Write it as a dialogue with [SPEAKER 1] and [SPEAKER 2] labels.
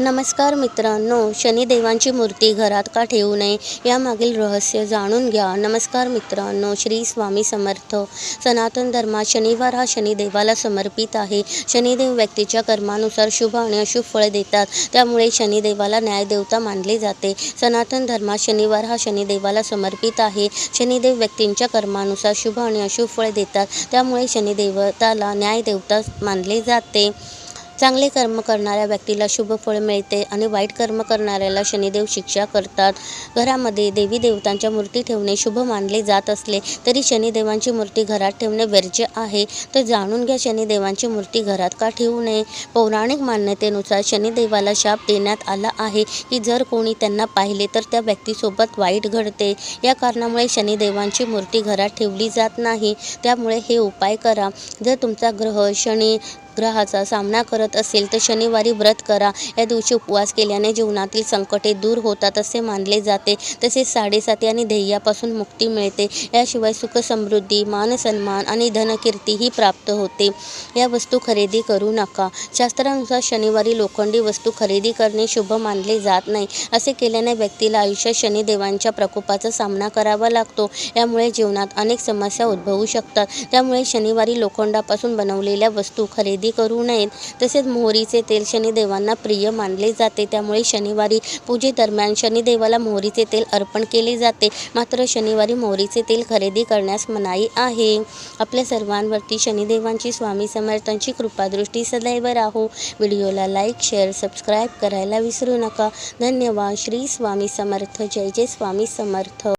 [SPEAKER 1] नमस्कार मित्रांनो शनिदेवांची मूर्ती घरात का ठेवू नये यामागील रहस्य जाणून घ्या. नमस्कार मित्रांनो श्री स्वामी समर्थ. सनातन धर्मात शनिवार हा शनिदेवाला समर्पित आहे. शनिदेव व्यक्तीच्या कर्मानुसार शुभ आणि अशुभ फळ देतात. त्यामुळे शनिदेवाला न्यायदेवता मानले जाते. सनातन धर्मात शनिवार हा शनिदेवाला समर्पित आहे. शनिदेव व्यक्तींच्या कर्मानुसार शुभ आणि अशुभ फळ देतात. त्यामुळे शनिदेवताला न्यायदेवता मानले जाते. चांगले कर्म करणाऱ्या व्यक्तीला शुभ फळ मिळते आणि वाईट कर्म करणाऱ्याला शनिदेव शिक्षा करतात. घरामध्ये देवी देवतांच्या मूर्ती ठेवणे शुभ मानले जात असले तरी शनिदेवांची मूर्ती घरात ठेवणे वर्ज्य आहे. तर जाणून घ्या शनिदेवांची मूर्ती घरात का ठेवू नये? पौराणिक मान्यतेनुसार शनिदेवाला शाप देण्यात आला आहे की जर कोणी त्यांना पाहिले तर त्या व्यक्तीसोबत वाईट घडते. या कारणामुळे शनिदेवांची मूर्ती घरात ठेवली जात नाही. त्यामुळे हे उपाय करा. जर तुमचा ग्रह शनी ग्रहाचा सामना करत असेल तर शनिवारी व्रत करा. या दिवशी उपवास केल्याने जीवनातील संकटे दूर होतात असे मानले जाते. तसेच साडेसाती आणि ध्येयापासून मुक्ती मिळते. याशिवाय सुख समृद्धी मान सन्मान आणि धनकीर्तीही प्राप्त होते. या वस्तू खरेदी करू नका. शास्त्रानुसार शनिवारी लोखंडी वस्तू खरेदी करणे शुभ मानले जात नाही. असे केल्याने व्यक्तीला आयुष्यात शनिदेवांच्या प्रकोपाचा सामना करावा लागतो. यामुळे जीवनात अनेक समस्या उद्भवू शकतात. त्यामुळे शनिवारी लोखंडापासून बनवलेल्या वस्तू खरेदी करू नयेत. तसेच मोहरीचे तेल शनिदेवांना प्रिय मानले जाते. त्यामुळे शनिवारी पूजेदरम्यान शनिदेवाला मोहरीचे तेल अर्पण केले जाते. मात्र शनिवारी मोहरीचे तेल खरेदी करण्यास मनाई आहे. आपल्या सर्वांवरती शनिदेवांची स्वामी समर्थांची कृपादृष्टी सदैव राहो. व्हिडिओला लाईक शेअर सबस्क्राईब करायला विसरू नका. धन्यवाद. श्री स्वामी समर्थ. जय जय स्वामी समर्थ.